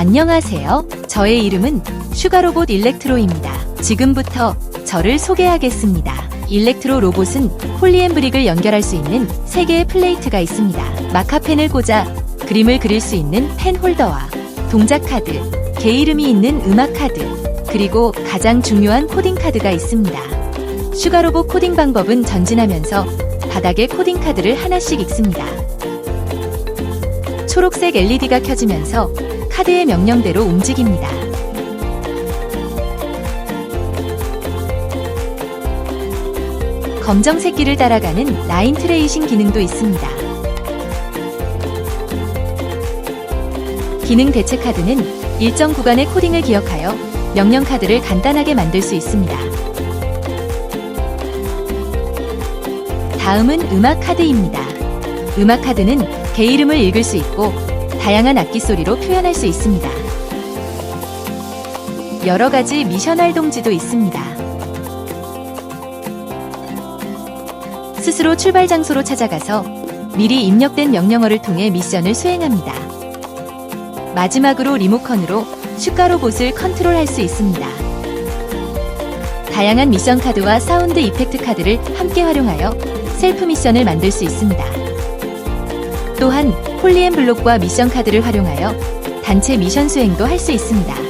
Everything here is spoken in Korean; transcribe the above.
안녕하세요. 저의 이름은 슈가로봇 일렉트로입니다. 지금부터 저를 소개하겠습니다. 일렉트로 로봇은 폴리엠브릭을 연결할 수 있는 3개의 플레이트가 있습니다. 마카펜을 꽂아 그림을 그릴 수 있는 펜 홀더와 동작 카드, 개 이름이 있는 음악 카드, 그리고 가장 중요한 코딩 카드가 있습니다. 슈가로봇 코딩 방법은 전진하면서 바닥에 코딩 카드를 하나씩 읽습니다. 초록색 LED가 켜지면서 카드의 명령대로 움직입니다. 검정색 길을 따라가는 라인 트레이싱 기능도 있습니다. 기능 대체 카드는 일정 구간의 코딩을 기억하여 명령 카드를 간단하게 만들 수 있습니다. 다음은 음악 카드입니다. 음악 카드는 개 이름을 읽을 수 있고 다양한 악기 소리로 표현할 수 있습니다. 여러 가지 미션 활동지도 있습니다. 스스로 출발 장소로 찾아가서 미리 입력된 명령어를 통해 미션을 수행합니다. 마지막으로 리모컨으로 슈가 로봇을 컨트롤할 수 있습니다. 다양한 미션 카드와 사운드 이펙트 카드를 함께 활용하여 셀프 미션을 만들 수 있습니다. 또한 폴리앤 블록과 미션 카드를 활용하여 단체 미션 수행도 할 수 있습니다.